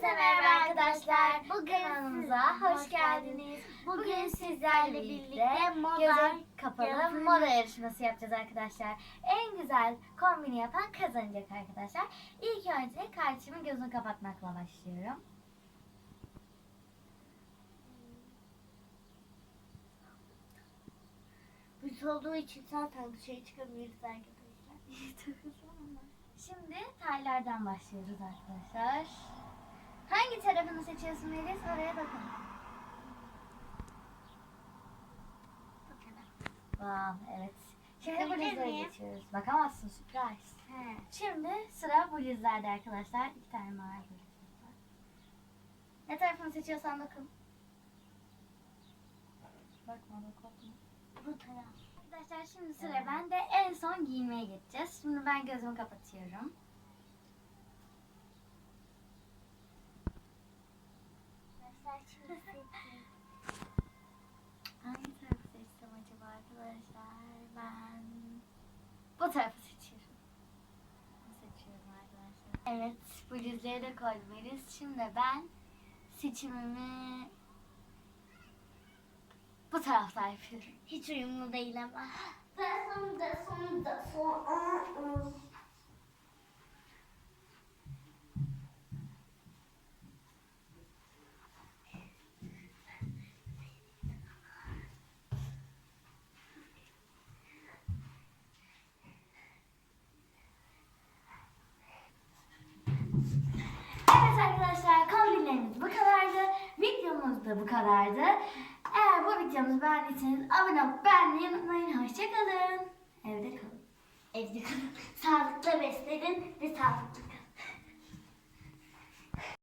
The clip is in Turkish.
Hepinize merhaba arkadaşlar. Bu kanalımıza hoş geldiniz. Bugün sizlerle birlikte moda kapalı moda yarışması yapacağız arkadaşlar. En güzel kombini yapan kazanacak arkadaşlar. İlk önce kardeşimin gözünü kapatmakla başlıyorum. Biz olduğu için zaten dışarı çıkamıyoruz arkadaşlar. Şimdi taylardan başlıyoruz arkadaşlar. Hangi tarafını seçiyorsun Melis? Oraya bakalım. Wow, evet. Şimdi miyim? geçiyoruz. Bakamazsın, surprise. He. Şimdi sıra bluzlarda arkadaşlar. İki tane mavi bluzumuz var. Ne tarafını seçiyorsan bakın. Bakma, bak, bakma. Bu taraf. Arkadaşlar şimdi sıra bende. En son giyinmeye geçeceğiz. Şimdi ben gözümü kapatıyorum. Arkadaşlar şimdi seçeyim. Hangi tarafı seçsem acaba arkadaşlar? Ben bu tarafı seçiyorum. Bu seçiyorum arkadaşlar. Evet, bu yüzleri de koymalıyız. Şimdi ben seçimimi bu tarafta yapıyorum. Hiç uyumlu değil ama. Da son da son da son. Evet arkadaşlar kombinlerimiz bu kadardı. Videomuz da bu kadardı. Eğer bu videomuzu beğendiyseniz abone olup beğenmeyi unutmayın. Hoşçakalın. Evde kalın. Evde kalın. Sağlıklı beslenin ve sağlıklı